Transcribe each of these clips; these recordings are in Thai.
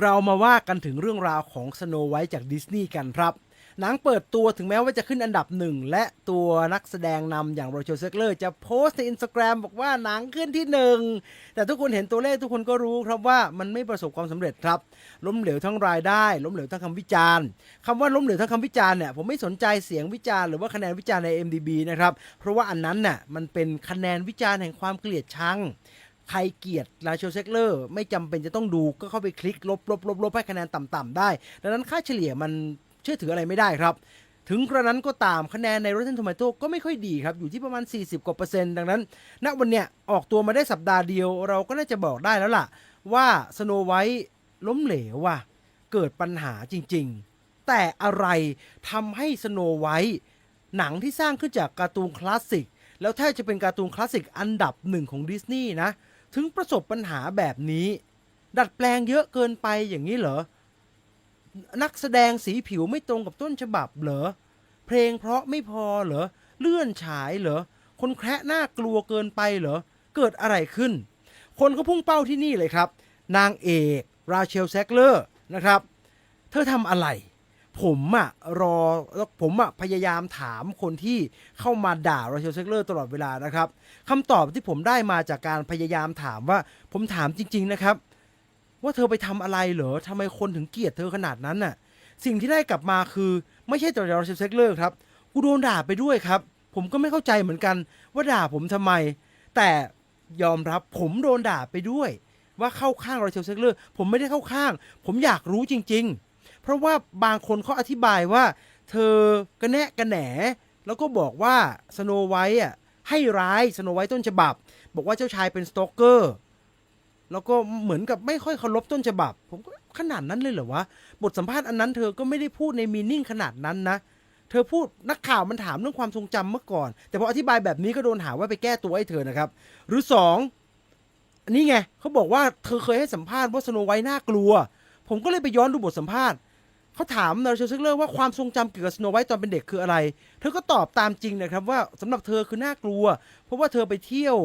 เรามาว่ากันถึงเรื่องราวของสโนไวท์จากดิสนีย์กันครับ หนังเปิดตัวถึงแม้ว่าจะขึ้นอันดับหนึ่งและตัวนักแสดงนำอย่างโรเชลเซกเลอร์จะโพสต์ในอินสตาแกรมบอกว่าหนังขึ้นที่หนึ่งแต่ทุกคนเห็นตัวเลขทุกคนก็รู้ครับว่ามันไม่ประสบความสำเร็จครับ ล้มเหลวทั้งรายได้ ล้มเหลวทั้งคำวิจารณ์คำว่าล้มเหลวทั้งคำวิจารณ์เนี่ยผมไม่สนใจเสียงวิจารณ์หรือว่าคะแนนวิจารณ์ใน MDB นะครับเพราะว่าอันนั้นน่ะมันเป็นคะแนนวิจารณ์แห่งความเกลียดชัง ใครเกลียดราเชลเซกเลอร์ไม่จำเป็นจะต้องดูก็เข้าไปคลิกลบลบลบลบให้คะแนนต่ำๆได้ ดังนั้นค่าเฉลี่ยมันเชื่อถืออะไรไม่ได้ครับ ถึงกระนั้นก็ตามคะแนนใน Rotten Tomato ก็ไม่ค่อยดีครับ อยู่ที่ประมาณ 40 กว่าเปอร์เซ็นต์ดังนั้น ณวันเนี้ยออกตัวมาได้สัปดาห์เดียว เราก็น่าจะบอกได้แล้วล่ะ ว่าสโนไวท์ล้มเหลวว่ะเกิดปัญหาจริง ๆ แต่อะไรทำให้สโนไวท์หนังที่สร้างขึ้นจากการ์ตูนคลาสสิกแล้วแทบจะเป็นการ์ตูนคลาสสิกอันดับหนึ่งของดิสนีย์นะ ถึงประสบปัญหาแบบนี้ ดัดแปลงเยอะเกินไปอย่างนี้เหรอ นักแสดงสีผิวไม่ตรงกับต้นฉบับเหรอ เพลงเพราะไม่พอเหรอ เลื่อนฉายเหรอ คนแคระน่ากลัวเกินไปเหรอ เกิดอะไรขึ้น คนก็พุ่งเป้าที่นี่เลยครับ นางเอก ราเชลแซกเลอร์นะครับ เธอทำอะไร ผมอะรอแล้วผมอะพยายามถามคนที่เข้ามาด่าราเชลเซกเลอร์ตลอดเวลานะครับคำตอบที่ผมได้มาจากการพยายามถามว่า ผมถามจริง ๆนะครับ ว่าเธอไปทำอะไรเหรอทำไมคนถึงเกลียดเธอขนาดนั้นน่ะ สิ่งที่ได้กลับมาคือ ไม่ใช่แต่ราเชลเซกเลอร์ครับกูโดนด่าไปด้วยครับ ผมก็ไม่เข้าใจเหมือนกัน ว่าด่าผมทำไม แต่ยอมรับผมโดนด่าไปด้วย ว่าเข้าข้างราเชลเซกเลอร์ ผมไม่ได้เข้าข้าง ผมอยากรู้จริง ๆ เพราะว่าบางคนเขาอธิบายว่า เธอกระแนะกระแหน แล้วก็บอกว่าสโนไวท์อะให้ร้ายสโนไวท์ต้นฉบับ บอกว่าเจ้าชายเป็นสโตอกเกอร์แล้วก็เหมือนกับไม่ค่อยเคารพต้นฉบับ ผมก็ขนาดนั้นเลยเหรอวะ บทสัมภาษณ์อันนั้นเธอก็ไม่ได้พูดในมีนิ่งขนาดนั้นนะ เธอพูดนักข่าวมันถามเรื่องความทรงจำเมื่อก่อน แต่พออธิบายแบบนี้ก็โดนหาว่าไปแก้ตัวให้เธอนะครับ หรือสองอันนี้ไงเขาบอกว่าเธอเคยให้สัมภาษณ์ว่าสโนไวท์น่ากลัว ผมก็เลยไปย้อนดูบทสัมภาษณ์ เขาถามนาราเชลซิกเลอร์ว่าความทรงจำเกี่ยวกับสโนไวท์ตอนเป็นเด็กคืออะไร เธอก็ตอบตามจริงนะครับว่าสำหรับเธอคือน่ากลัว เพราะว่าเธอไปเที่ยว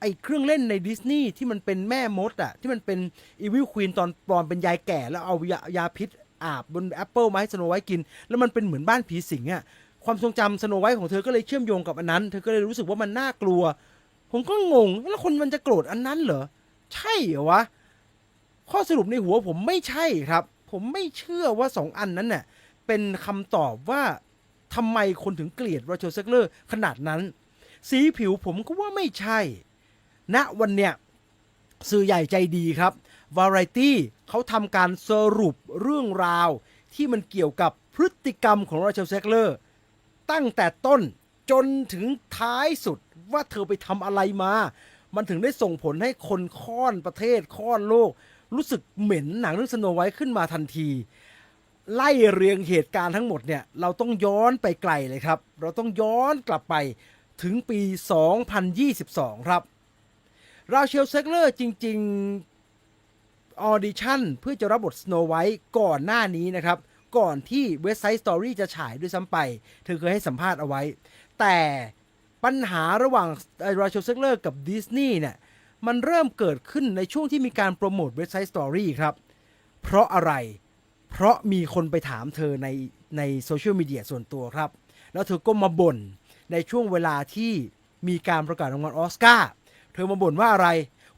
ไอ้เครื่องเล่นในดิสนีย์ที่มันเป็นแม่มดอะที่มันเป็นอีวิลควีนตอนปลอมเป็นยายแก่แล้วเอายายาพิษอาบบนแอปเปิลมาให้สโนไวท์กิน แล้วมันเป็นเหมือนบ้านผีสิงอะความทรงจำสโนไวท์ของเธอก็เลยเชื่อมโยงกับอันนั้น เธอก็เลยรู้สึกว่ามันน่ากลัว ผมก็งงแล้วคนมันจะโกรธอันนั้นเหรอใช่เหรอวะข้อสรุปในหัวผมไม่ใช่ครับ ผมไม่เชื่อว่าสองอันนั้นเน่ะเป็นคำตอบว่าทำไมคนถึงเกลียดราเชลเซกเลอร์ขนาดนั้น สีผิวผมก็ว่าไม่ใช่ณวันเนี้ยสื่อใหญ่ใจดีครับ Variety เขาทำการสรุปเรื่องราว ที่มันเกี่ยวกับพฤติกรรมของราเชลเซกเลอร์ตั้งแต่ต้นจนถึงท้ายสุดว่าเธอไปทำอะไรมา มันถึงได้ส่งผลให้คนค่อนประเทศค่อนโลก รู้สึกเหม็นหนังเรื่องสโนไวท์ขึ้นมาทันที ไล่เรียงเหตุการณ์ทั้งหมดเนี่ย เราต้องย้อนไปไกลเลยครับ เราต้องย้อนกลับไปถึงปี 2022 ครับ ราเชลเซกเลอร์จริง ๆ ออดิชั่นเพื่อจะรับบทสโนไวท์ก่อนหน้านี้นะครับ ก่อนที่เว็บไซต์สตอรี่จะฉายด้วยซ้ำไป เธอเคยให้สัมภาษณ์เอาไว้ แต่ปัญหาระหว่างราเชลเซกเลอร์กับดิสนีย์เนี่ย มันเริ่มเกิดขึ้นในช่วงที่มีการโปรโมทเว็บไซต์สตอรี่ครับ เพราะอะไร เพราะมีคนไปถามเธอในในโซเชียลมีเดียส่วนตัวครับ แล้วเธอก็มาบ่นในช่วงเวลาที่มีการประกาศรางวัลออสการ์ เธอมาบ่นว่าอะไร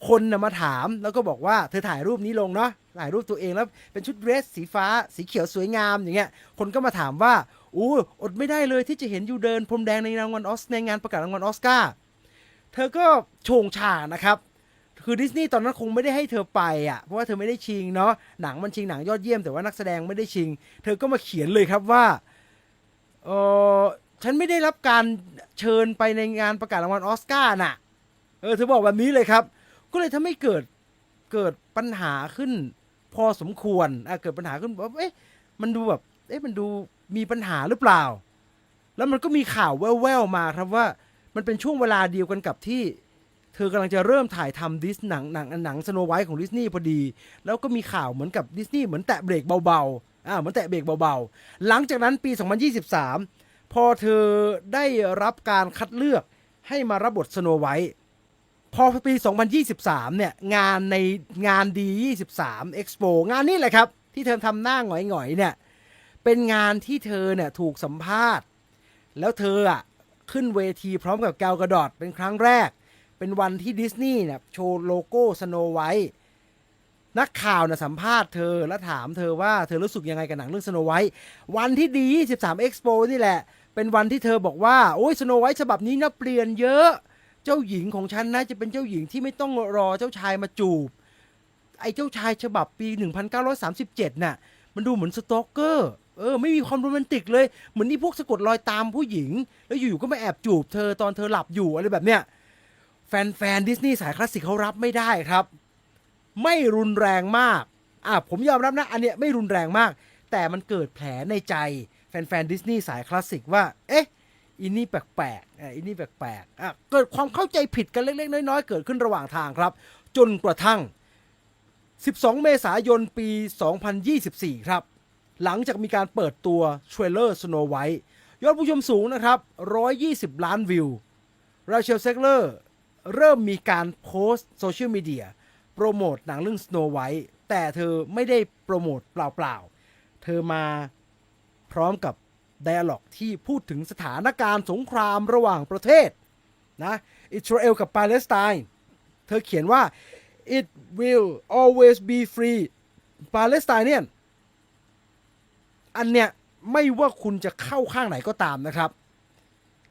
คนนะมาถามแล้วก็บอกว่าเธอถ่ายรูปนี้ลงเนาะ ถ่ายรูปตัวเองแล้วเป็นชุดเดรสสีฟ้า สีเขียวสวยงามอย่างเงี้ย คนก็มาถามว่าอู้อดไม่ได้เลยที่จะเห็นอยู่เดินพรมแดงในรางวัลออสในงานประกาศรางวัลออสการ์ เธอก็โชงชานะครับ คือดิสนีย์ตอนนั้นคงไม่ได้ให้เธอไปอะเพราะว่าเธอไม่ได้ชิงเนาะหนังมันชิงหนังยอดเยี่ยมแต่ว่านักแสดงไม่ได้ชิง เธอก็มาเขียนเลยครับว่าเออฉันไม่ได้รับการเชิญไปในงานประกาศรางวัลออสการ์น่ะเออเธอบอกแบบนี้เลยครับ ก็เลยทำให้เกิดเกิดปัญหาขึ้นพอสมควรอะเกิดปัญหาขึ้นว่าเอ๊ะมันดูแบบเอ๊ะมันดูมีปัญหาหรือเปล่า แล้วมันก็มีข่าวแว่วๆมาครับว่า มันเป็นช่วงเวลาเดียวกันกับที่ เธอกำลังจะเริ่มถ่ายทำดิสหนังหนังหนังสโนไวท์ของดิสนีย์พอดี แล้วก็มีข่าวเหมือนกับดิสนีย์เหมือนแตะเบรกเบาๆอ่าเหมือนแตะเบรกเบาๆ หลังจากนั้นปี 2023 พอเธอได้รับการคัดเลือกให้มารับบทสโนไวท์พอปี 2023 เนี่ย งานในงานดี 23 Expo งานนี้แหละครับ ที่เธอทำหน้าหงอยๆ เนี่ย เป็นงานที่เธอเนี่ยถูกสัมภาษณ์ แล้วเธออะขึ้นเวทีพร้อมกับแกลกระดอดเป็นครั้งแรก เป็นวันที่ดิสนีย์เนี่ยโชว์โลโก้สโนไวท์นักข่าวน่ะสัมภาษณ์เธอแล้วถามเธอว่าเธอรู้สึกยังไงกับหนังเรื่องสโนไวท์วันที่ดี 23 Expo นี่แหละ เป็นวันที่เธอบอกว่า โอ้ยสโนไวท์ฉบับนี้นะเปลี่ยนเยอะ เจ้าหญิงของฉันนะจะเป็นเจ้าหญิงที่ไม่ต้องรอเจ้าชายมาจูบ ไอ้เจ้าชายฉบับปี 1937 น่ะ มันดูเหมือนสตอกเกอร์เออไม่มีความโรแมนติกเลยเหมือนนี่พวกสะกดรอยตามผู้หญิง แล้วอยู่ๆก็มาแอบจูบเธอตอนเธอหลับอยู่อะไรแบบเนี้ย แฟนๆดิสนีย์สายคลาสสิกเขารับไม่ได้ครับ ไม่รุนแรงมากอะผมยอมรับนะ อันเนี้ยไม่รุนแรงมาก แต่มันเกิดแผลในใจ แฟนๆดิสนีย์สายคลาสสิกว่า เอ๊ะอินนี่แปลกๆอะอินนี่แปลกๆอะเกิดความเข้าใจผิดกันเล็กๆ น้อยๆ เกิดขึ้นระหว่างทางครับ จนกระทั่ง 12 เมษายนปี 2024 ครับ หลังจากมีการเปิดตัวเทรลเลอร์ Snow White ยอดผู้ชมสูงนะครับ 120 ล้านวิวราเชลเซกเลอร์ เริ่มมีการโพสต์โซเชียลมีเดียโปรโมทหนังเรื่อง Snow White แต่เธอไม่ได้โปรโมทเปล่าๆ เธอมาพร้อมกับไดอะล็อกที่พูดถึงสถานการณ์สงครามระหว่างประเทศนะอิสราเอลกับปาเลสไตน์ เธอเขียนว่า it will always be free Palestinian อันเนี้ยไม่ว่าคุณจะเข้าข้างไหนก็ตามนะครับ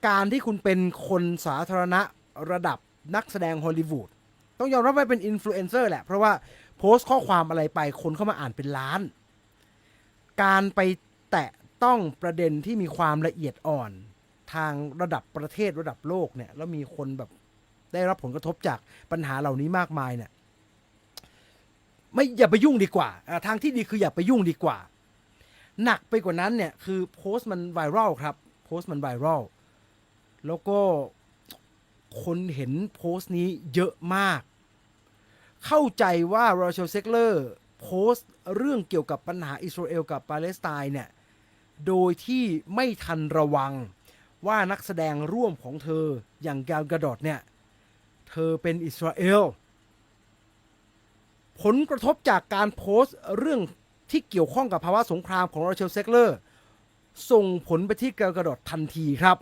การที่คุณเป็นคนสาธารณะระดับ นักแสดงฮอลลีวูดต้องยอมรับว่าเป็นอินฟลูเอนเซอร์แหละ เพราะว่าโพสต์ข้อความอะไรไปคนเข้ามาอ่านเป็นล้าน การไปแตะต้องประเด็นที่มีความละเอียดอ่อน ทางระดับประเทศระดับโลกเนี่ยแล้วมีคนแบบได้รับผลกระทบจากปัญหาเหล่านี้มากมายเนี่ยไม่อย่าไปยุ่งดีกว่าทางที่ดีคืออย่าไปยุ่งดีกว่า หนักไปกว่านั้นเนี่ยคือโพสต์มันไวรัลครับโพสต์มันไวรัลแล้วก็ คนเห็นโพสต์นี้เยอะมาก เข้าใจว่า r a c h e l Zegler โพสต์เรื่องเกี่ยวกับปัญหาอิสราเอลกับปาเลสไตน์เนี่ย โดยที่ไม่ทันระวังว่านักแสดงร่วมของเธออย่างแกลกระดอดเนี่ย เธอเป็นอิสราเอล ผลกระทบจากการโพสต์เรื่องที่เกี่ยวข้องกับภาวะสงครามของรเชลเซกเลอร์ ส่งผลไปที่แกลกระดอดทันทีครับ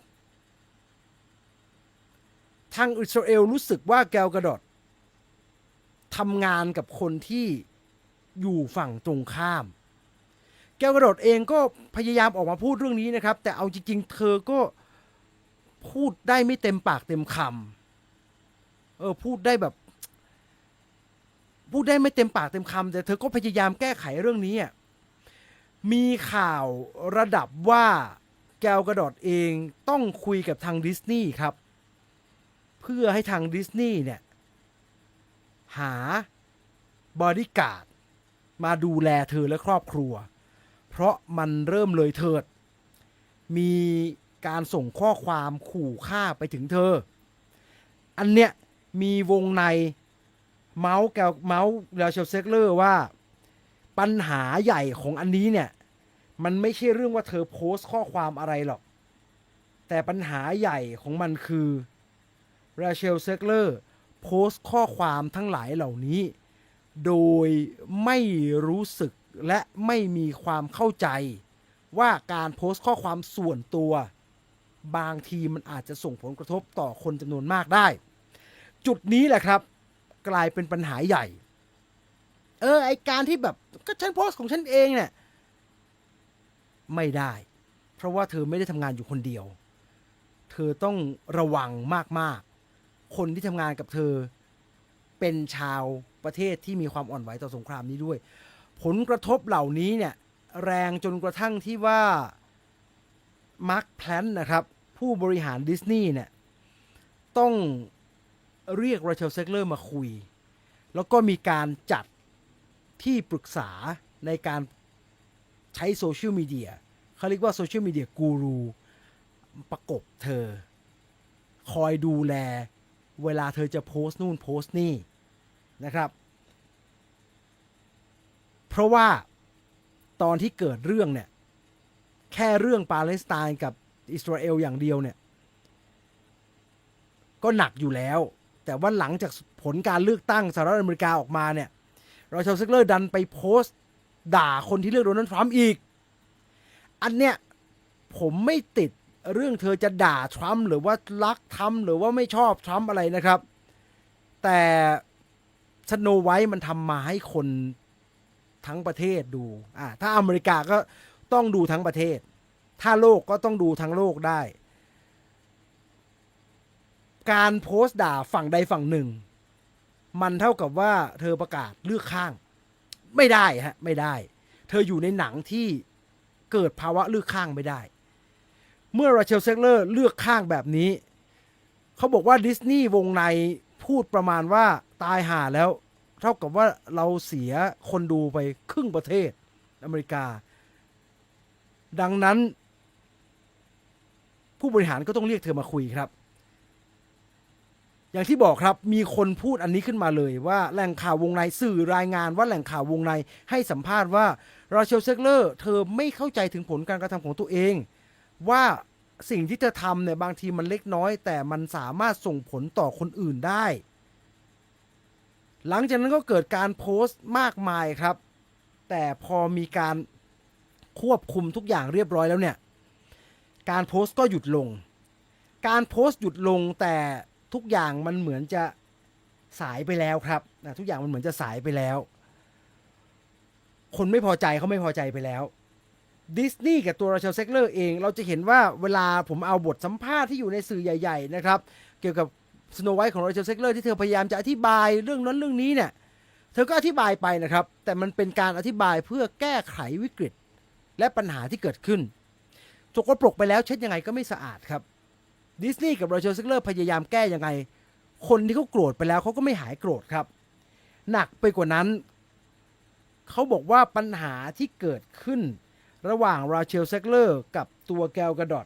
ทางอิสราเอลรู้สึกว่าแกลกระดอดทำงานกับคนที่อยู่ฝั่งตรงข้าม แกลกระดดเองก็พยายามออกมาพูดเรื่องนี้นะครับ แต่เอาจริงๆ เธอก็พูดได้ไม่เต็มปากเต็มคำเออพูดได้แบบพูดได้ไม่เต็มปากเต็มคำแต่เธอก็พยายามแก้ไขเรื่องนี้มีข่าวระดับว่าแกลกระดดเองต้องคุยกับทางดิสนีย์ครับ พื่อให้ทางดิสนีย์เนี่ย หาบอดี้การ์ดมาดูแลเธอและครอบครัว เพราะมันเริ่มเลยเถิด มีการส่งข้อความขู่ฆ่าไปถึงเธอ อันเนี้ยมีวงในเมาส์แกวเมาส์แลเชลเซกเลอร์ว่าปัญหาใหญ่ของอันนี้เนี่ย มันไม่ใช่เรื่องว่าเธอโพสต์ข้อความอะไรหรอก แต่ปัญหาใหญ่ของมันคือ ราเชลเซกเลอร์โพสต์ข้อความทั้งหลายเหล่านี้ โดยไม่รู้สึกและไม่มีความเข้าใจ ว่าการโพสต์ข้อความส่วนตัว บางทีมันอาจจะส่งผลกระทบต่อคนจำนวนมากได้ จุดนี้แหละครับ กลายเป็นปัญหาใหญ่ เออ ไอการที่แบบก็ฉันโพสต์ของฉันเองเนี่ยไม่ได้ เพราะว่าเธอไม่ได้ทำงานอยู่คนเดียว เธอต้องระวังมากๆ คนที่ทำงานกับเธอ เป็นชาวประเทศที่มีความอ่อนไหวต่อสงครามนี้ด้วย ผลกระทบเหล่านี้เนี่ยแรงจนกระทั่งที่ว่ามาร์คแพลนนะครับ ผู้บริหารดิสนีย์เนี่ยต้องเรียกราเชลเซกเลอร์มาคุย แล้วก็มีการจัดที่ปรึกษาในการใช้โซเชียลมีเดียเขาเรียกว่าโซเชียลมีเดียกูรูประกบเธอ คอยดูแล เวลาเธอจะโพสต์นู่นโพสต์นี่นะครับ เพราะว่าตอนที่เกิดเรื่องเนี่ย แค่เรื่องปาเลสไตน์กับอิสราเอลอย่างเดียวเนี่ย ก็หนักอยู่แล้ว แต่ว่าหลังจากผลการเลือกตั้งสหรัฐอเมริกาออกมาเนี่ยราชาเซกเลอร์ดันไปโพสต์ ด่าคนที่เลือกโดนัลด์ทรัมป์อีก อันเนี้ยผมไม่ติด เรื่องเธอจะด่าทรัมป์หรือว่ารักทรัมป์หรือว่าไม่ชอบทรัมป์อะไรนะครับ แต่สโนไวท์มันทำมาให้คนทั้งประเทศดูอ่าถ้าอเมริกาก็ต้องดูทั้งประเทศ ถ้าโลกก็ต้องดูทั้งโลกได้ การโพสต์ด่าฝั่งใดฝั่งหนึ่ง มันเท่ากับว่าเธอประกาศเลือกข้าง ไม่ได้ฮะไม่ได้ เธออยู่ในหนังที่เกิดภาวะเลือกข้างไม่ได้ เมื่อราเชลเซกเลอร์เลือกข้างแบบนี้ เขาบอกว่าดิสนีย์วงในพูดประมาณว่าตายห่าแล้ว เท่ากับว่าเราเสียคนดูไปครึ่งประเทศอเมริกา ดังนั้น ผู้บริหารก็ต้องเรียกเธอมาคุยครับ อย่างที่บอกครับมีคนพูดอันนี้ขึ้นมาเลยว่าแหล่งข่าววงในสื่อรายงานว่าแหล่งข่าววงในให้สัมภาษณ์ว่าราเชลเซกเลอร์ เธอไม่เข้าใจถึงผลการกระทำของตัวเอง ว่าสิ่งที่เธอทำเนี่ยบางทีมันเล็กน้อย แต่มันสามารถส่งผลต่อคนอื่นได้ หลังจากนั้นก็เกิดการโพสต์มากมายครับ แต่พอมีการควบคุมทุกอย่างเรียบร้อยแล้วเนี่ย การโพสต์ก็หยุดลง การโพสต์หยุดลงแต่ทุกอย่างมันเหมือนจะสายไปแล้วครับนะทุกอย่างมันเหมือนจะสายไปแล้ว คนไม่พอใจเขาไม่พอใจไปแล้ว ดิสนีย์กับตัวราเชลเซกเลอร์เอง เราจะเห็นว่าเวลาผมเอาบทสัมภาษณ์ที่อยู่ในสื่อใหญ่ ๆ นะครับ เกี่ยวกับสโนไวท์ของราเชลเซกเลอร์ที่เธอพยายามจะอธิบายเรื่องนั้นเรื่องนี้เนี่ยเธอก็อธิบายไปนะครับ แต่มันเป็นการอธิบายเพื่อแก้ไขวิกฤต และปัญหาที่เกิดขึ้นจกปรกไปแล้วเช็ดยังไงก็ไม่สะอาดครับดิสนีย์กับราเชลเซกเลอร์พยายามแก้ยังไง คนที่เขาโกรธไปแล้วเขาก็ไม่หายโกรธครับ หนักไปกว่านั้นเขาบอกว่าปัญหาที่เกิดขึ้น ระหว่างราเชลเซกเลอร์กับตัวแกลกระดอด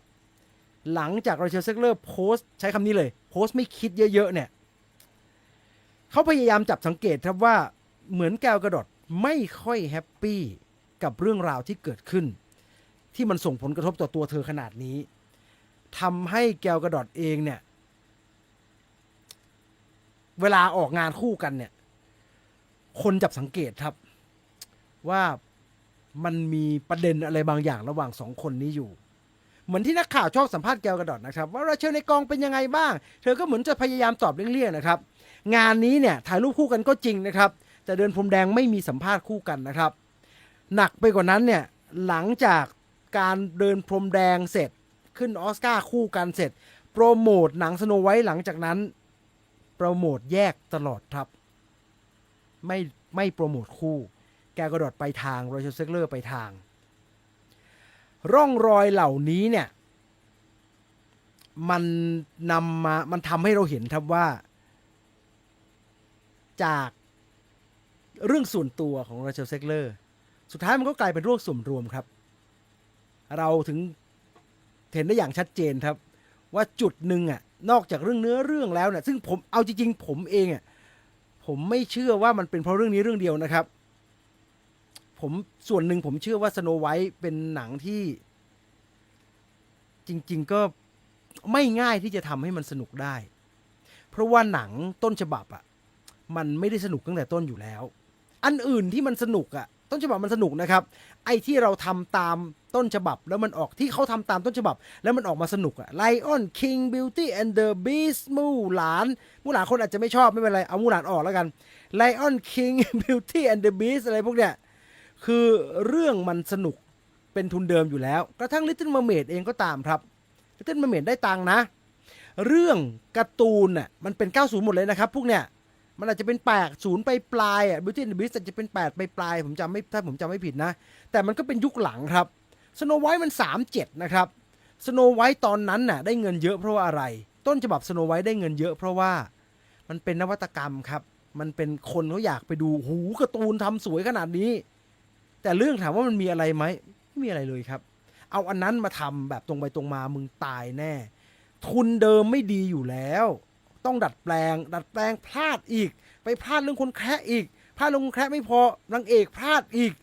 หลังจากราเชลเซกเลอร์โพสต์ใช้คำนี้เลย โพสต์ไม่คิดเยอะๆเนี่ยเขาพยายามจับสังเกตครับว่าเหมือนแกลกระดอดไม่ค่อยแฮปปี้กับเรื่องราวที่เกิดขึ้น ที่มันส่งผลกระทบต่อตัวเธอขนาดนี้ทำให้แกวกระดอดเองเนี่ยเวลาออกงานคู่กันเนี่ย คนจับสังเกตครับว่า มันมีประเด็นอะไรบางอย่างระหว่างสองคนนี้อยู่ เหมือนที่นักข่าวชอบสัมภาษณ์แกวกระดอดนะครับ ว่าราเชลในกองเป็นยังไงบ้าง เธอก็เหมือนจะพยายามตอบเลี่ยงๆนะครับ งานนี้เนี่ยถ่ายรูปคู่กันก็จริงนะครับแต่เดินพรมแดงไม่มีสัมภาษณ์คู่กันนะครับ หนักไปกว่านั้นเนี่ยหลังจากการเดินพรมแดงเสร็จขึ้นออสการ์คู่กันเสร็จ โปรโมทหนังสโนไวท์หลังจากนั้น โปรโมทแยกตลอดครับ ไม่ไม่โปรโมทคู่ แกกระโดดไปทางโรเชลเซกเลอร์ไปทาง ร่องรอยเหล่านี้เนี่ย มันนำมามันทำให้เราเห็นครับว่า จากเรื่องส่วนตัวของโรเชลเซกเลอร์สุดท้ายมันก็กลายเป็นเรื่องส่วนรวมครับ เราถึงเห็นได้อย่างชัดเจนครับ ว่าจุดหนึ่งอะนอกจากเรื่องเนื้อเรื่องแล้วเนี่ยซึ่งผมเอาจริงๆผมเองอะผมไม่เชื่อว่ามันเป็นเพราะเรื่องนี้เรื่องเดียวนะครับ ผมส่วนหนึ่งผมเชื่อว่าสโนไวท์เป็นหนังที่ จริง ๆ ก็ไม่ง่ายที่จะทำให้มันสนุกได้ เพราะว่าหนังต้นฉบับอะ มันไม่ได้สนุกตั้งแต่ต้นอยู่แล้ว อันอื่นที่มันสนุกอะ ต้นฉบับมันสนุกนะครับ ไอ้ที่เราทำตามต้นฉบับ แล้วมันออกที่เขาทำตามต้นฉบับ แล้วมันออกมาสนุกอะ Lion King Beauty and the Beast มูหลาน มูหลานคนอาจจะไม่ชอบไม่เป็นไร เอามูหลานออกแล้วกัน Lion King Beauty and the Beast อะไรพวกเนี้ย คือเรื่องมันสนุกเป็นทุนเดิมอยู่แล้ว กระทั่ง Little Mermaid เองก็ตามครับ Little Mermaid ได้ตังนะ เรื่องการ์ตูนน่ะมันเป็น 90 หมดเลยนะครับ พวกเนี้ยมันอาจจะเป็น8 0ไปปลายอะ Beauty and the Beast อาจจะเป็น 8 ไปปลาย ผมจำไม่ถ้าผมจำไม่ผิดนะ แต่มันก็เป็นยุคหลังครับสโนไวท์มัน 37 นะครับสโนไวท์ตอนนั้นน่ะได้เงินเยอะเพราะว่าอะไร ต้นฉบับสโนไวท์ได้เงินเยอะเพราะว่ามันเป็นนวัตกรรมครับ มันเป็นคนเขาอยากไปดูหูการ์ตูนทำสวยขนาดนี้ แต่เรื่องถามว่ามันมีอะไรไหมไม่มีอะไรเลยครับ เอาอันนั้นมาทำแบบตรงไปตรงมามึงตายแน่ ทุนเดิมไม่ดีอยู่แล้ว ต้องดัดแปลง ดัดแปลงพลาดอีก ไปพลาดเรื่องคนแคระอีกพลาดเรื่องคนแคระไม่พอนางเอกพลาดอีก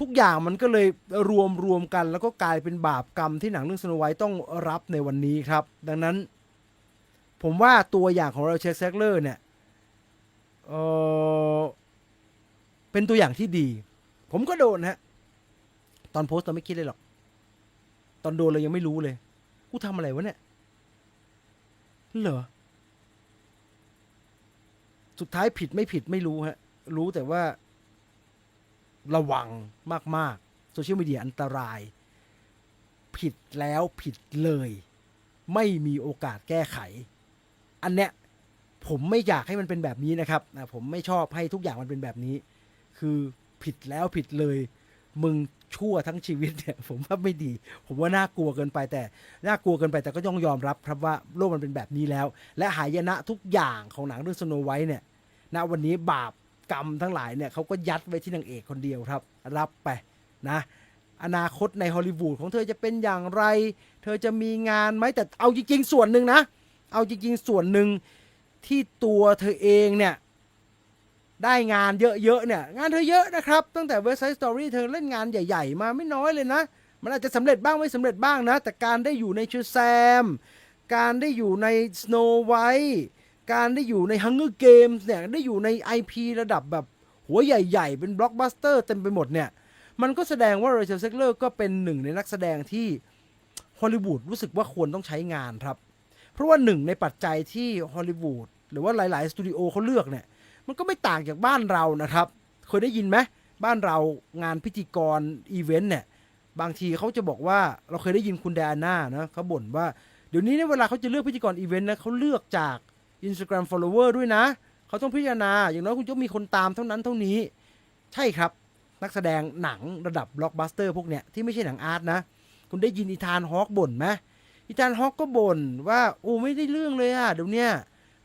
ทุกอย่างมันก็เลยรวมรวมกัน แล้วก็กลายเป็นบาปกรรมที่หนังเรื่องสโนไวต้องรับในวันนี้ครับ ดังนั้น ผมว่าตัวอย่างของเราเชคเซกเลอร์เนี่ยเออเป็นตัวอย่างที่ดี ผมก็โดนฮะ ตอนโพสต์เราไม่คิดเลยหรอก ตอนโดนเรายังไม่รู้เลย กูทำอะไรวะเนี่ย เหรอ สุดท้ายผิดไม่ผิดไม่รู้ฮะ รู้แต่ว่า ระวังมากๆ โซเชียลมีเดียอันตราย ผิดแล้วผิดเลย ไม่มีโอกาสแก้ไข อันเนี้ยผมไม่อยากให้มันเป็นแบบนี้นะครับ ผมไม่ชอบให้ทุกอย่างมันเป็นแบบนี้ คือ ผิดแล้วผิดเลย มึงชั่วทั้งชีวิตเนี่ย ผมว่าไม่ดี ผมว่าน่ากลัวเกินไปแต่น่ากลัวเกินไปแต่ก็ต้องยอมรับครับว่าโลกมันเป็นแบบนี้แล้ว และหายนะทุกอย่างของหนังเรื่องสโนไวท์เนี่ยณวันนี้บาปกรรมทั้งหลายเนี่ยเขาก็ยัดไว้ที่นางเอกคนเดียวครับ รับไปนะ อนาคตในฮอลลีวูดของเธอจะเป็นอย่างไร เธอจะมีงานไหมแต่เอาจริงๆส่วนหนึ่งนะ เอาจริงๆส่วนหนึ่งที่ตัวเธอเองเนี่ย ได้งานเยอะๆเนี่ย งานเธอเยอะนะครับ ตั้งแต่เว็บไซต์สตอรี่เธอเล่นงานใหญ่ ๆ มาไม่น้อยเลยนะ มันอาจจะสำเร็จบ้างไม่สำเร็จบ้างนะ แต่การได้อยู่ในชูแซม การได้อยู่ใน Snow White การได้อยู่ใน Hunger Games เนี่ยได้อยู่ใน IP ระดับแบบหัวใหญ่ ๆ เป็นบล็อกบัสเตอร์เต็มไปหมดเนี่ย มันก็แสดงว่า r a c h e l Zegler ก็เป็นหนึ่งในนักแสดงที่ฮอลลีวูดรู้สึกว่าควรต้องใช้งานครับ เพราะว่าหนึ่งในปัจจัยที่ฮอลลีวูดหรือว่าหลาย ๆ สตูดิโอเขาเลือกเนี่ย มันก็ไม่ต่างจากบ้านเรานะครับ เคยได้ยินไหมบ้านเรางานพิธีกรอีเวนต์เนี่ยบางทีเขาจะบอกว่าเราเคยได้ยินคุณแดอาน่านะเขาบ่นว่าเดี๋ยวนี้เนี่ยเวลาเขาจะเลือกพิธีกรอีเวนต์นะเขาเลือกจาก Instagram follower ด้วยนะ เขาต้องพิจารณา อย่างน้อยคุณต้องมีคนตามเท่านั้นเท่านี้ ใช่ครับ นักแสดงหนังระดับบล็อกบัสเตอร์พวกเนี้ยที่ไม่ใช่หนังอาร์ตนะ คุณได้ยินอีธานฮอคบ่นไหมอีธานฮอคก็บ่นว่า โอ้ไม่ได้เรื่องเลยอะเดี๋ยวเนี้ย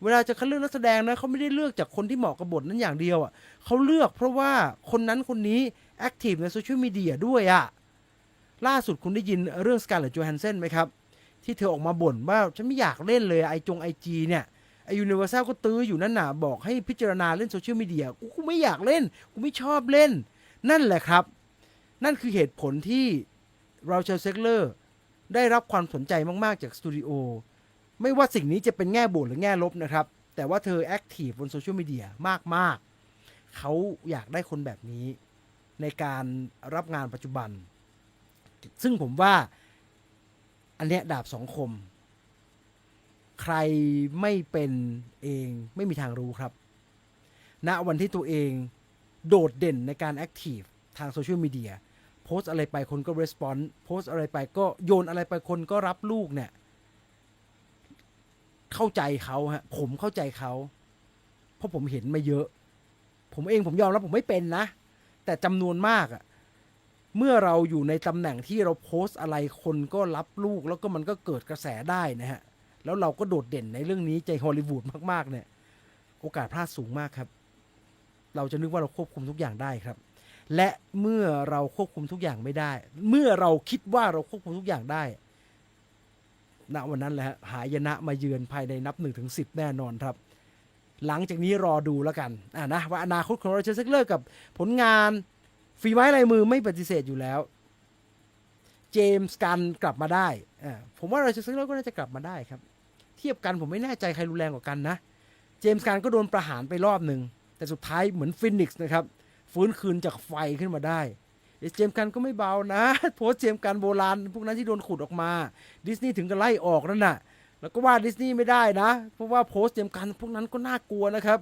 เวลาจะคัดเลือกนักแสดงนะเขาไม่ได้เลือกจากคนที่เหมาะกับบทนั้นอย่างเดียวอะเขาเลือกเพราะว่าคนนั้นคนนี้แอคทีฟในโซเชียลมีเดียด้วยอะล่าสุดคุณได้ยินเรื่องสการ์เลตโจแฮนเซนไหมครับ ที่เธอออกมาบ่นว่าฉันไม่อยากเล่นเลยไอจงไอจีเนี่ยไอยูนิเวอร์แซลก็ตื้ออยู่นั่นน่ะบอกให้พิจารณาเล่นโซเชียลมีเดียกูไม่อยากเล่นกูไม่ชอบเล่น นั่นแหละครับ นั่นคือเหตุผลที่เราเชลเซกเลอร์ได้รับความสนใจมาก ๆ จากสตูดิโอ ไม่ว่าสิ่งนี้จะเป็นแง่บวกหรือแง่ลบนะครับ แต่ว่าเธอแอคทีฟบนโซเชียลมีเดียมาก ๆ เขาอยากได้คนแบบนี้ในการรับงานปัจจุบัน ซึ่งผมว่าอันเนี้ยดาบสองคม ใครไม่เป็นเองไม่มีทางรู้ครับ ณ วันที่ตัวเองโดดเด่นในการแอคทีฟทางโซเชียลมีเดียโพสอะไรไปคนก็รีสปอนส์โพสอะไรไปก็โยนอะไรไปคนก็รับลูกเนี่ย เข้าใจเขาฮะ ผมเข้าใจเขา เพราะผมเห็นมาเยอะ ผมเองผมยอมรับผมไม่เป็นนะ แต่จำนวนมากอะเมื่อเราอยู่ในตำแหน่งที่เราโพสต์อะไรคนก็รับลูกแล้วก็มันก็เกิดกระแสได้นะฮะ แล้วเราก็โดดเด่นในเรื่องนี้ใจฮอลลีวูดมากๆ เนี่ย โอกาสพลาดสูงมากครับ เราจะนึกว่าเราควบคุมทุกอย่างได้ครับ และเมื่อเราควบคุมทุกอย่างไม่ได้ เมื่อเราคิดว่าเราควบคุมทุกอย่างได้ ณวันนั้นแหละฮะหายนะมาเยือนภายในนับหนึ่งถึงสิบแน่นอนครับ หลังจากนี้รอดูแล้วกันอ่านะว่าอนาคตของเราจะเลิกกับผลงานฝีไม้ลายมือไม่ปฏิเสธอยู่แล้ว เจมส์กันกลับมาได้อ่าผมว่าเราจะเลิกก็น่าจะกลับมาได้ครับ เทียบกันผมไม่แน่ใจใครรุนแรงกว่ากันนะ เจมส์การก็โดนประหารไปรอบหนึ่งแต่สุดท้ายเหมือนฟินิกซ์นะครับฟื้นคืนจากไฟขึ้นมาได้ เจมส์กันก็ไม่เบานะ โพสเจมส์กันโบราณพวกนั้นที่โดนขุดออกมา ดิสนีย์ถึงกับไล่ออกนั่นน่ะ แล้วก็ว่าดิสนีย์ไม่ได้นะ เพราะว่าโพสเจมส์กันพวกนั้นก็น่ากลัวนะครับ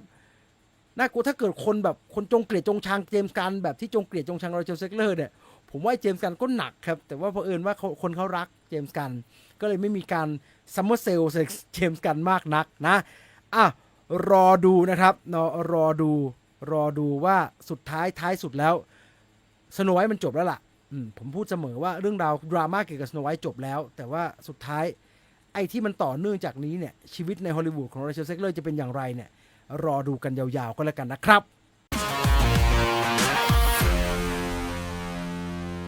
น่ากลัวถ้าเกิดคนแบบคนจงเกลียดจงชังเจมส์กันแบบที่จงเกลียดจงชังโรเจลเซกเลอร์เนี่ย ผมว่าเจมส์กันก็หนักครับ แต่ว่าเผอิญว่าเขาคนเขารักเจมส์กัน ก็เลยไม่มีการซัมเมอร์เซลเจมส์กันมากนักนะ อะ รอดูนะครับนาะรอดู รอดูว่าสุดท้ายท้ายสุดแล้ว สโนไวท์มันจบแล้วล่ะผมพูดเสมอว่าเรื่องราวดราม่าเกี่ยวกับสโนไวท์จบแล้ว แต่ว่าสุดท้ายไอ้ที่มันต่อเนื่องจากนี้เนี่ยชีวิตในฮอลลีวูดของรเชลเซกเลอร์จะเป็นอย่างไรเนี่ยรอดูกันยาวๆก็แล้วกันนะครับ